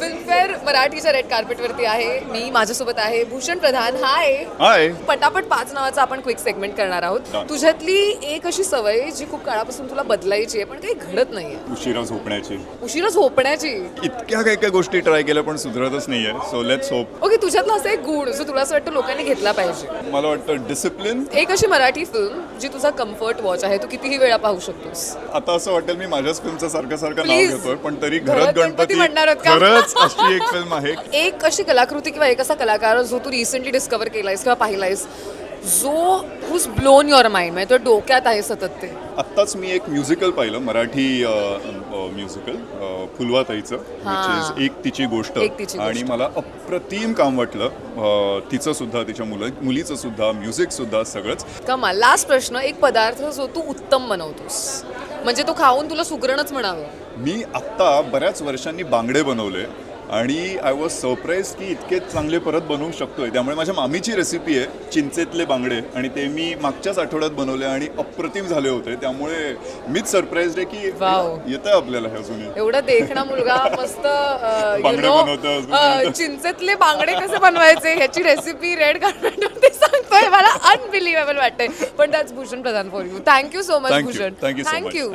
Filmfare मराठीच्या red कार्पेटवरती आहे. मी माझ्यासोबत आहे. भूषण प्रधान हाय. हाय. पटापट पाच नावाचा आपण क्विक सेगमेंट करणार आहोत. तुझ्यातली एक अशी सवय जी खूप काळापासून तुला बदलायची आहे पण काही घडत नाहीये. उशिरा झोपण्याची. उशिरा झोपण्याची. इतक्या काही काही गोष्टी ट्राय केल्या पण सुधरतच नाहीये. सो लेट्स होप ओके तुझ्यातला असा एक गुण जो तुला असं वाटतं लोकांनी घेतला पाहिजे. मला वाटतं डिसिप्लिन एक अशी मराठी फिल्म जी तुझा कम्फर्ट वॉच आहे तू कितीही वेळा पाहू शकतोस. आता असं वाटेल मी माझ्याच फिल्मचं सारखं सारखं नाव Please. घेतोय पण तरी घरात घरात गणपती गणपती म्हणणार आहोत का? खरंच अशी एक फिल्म आहे. एक अशी कलाकृती किंवा एक असा कलाकार जो तू रिसेंटली डिस्कवर केलायस किंवा पाहिलायस जो हुज ब्लोन युअर माइंड म्हणजे तो डोक्यात आहे सतत ते. आत्ताच मी एक म्युझिकल पाहिलं मराठी म्युझिकल फुलवाताईचं which is एक तिची गोष्ट. एक तिची आणि गोष्ट. मला अप्रतिम काम वाटलं अ, तिचं सुद्धा तिच्या मुलं मुलीचं सुद्धा म्युझिक सुद्धा सगळंच. कमाल लास्ट प्रश्न एक पदार्थ जो तू उत्तम बनवतोस. म्हणजे तो खाऊन तुला सुगरणच म्हणावं. मी आत्ता बऱ्याच वर्षांनी बांगडे बनवले. आणि आय वॉज सरप्राईज की इतके चांगले परत बनवू शकतोय. त्यामुळे माझ्या मामीची रेसिपी आहे चिंचेतले बांगडे. आणि ते मी मागच्याच आठवड्यात बनवले आणि अप्रतिम झाले होते. त्यामुळे मीच सरप्राईज आहे की. येतं आपल्याला हे अजूनही एवढा देखणा मुलगा मस्त बांगडे बनवतो अजून. चिंचेतले बांगडे कसे बनवायचे? ह्याची रेसिपी रेड कार्पेटवरती सांगतोय. मला अनबिलिव्हेबल वाटतंय. पण त्याच Bhushan Pradhan for you thank you so much. Bhushan. Thank you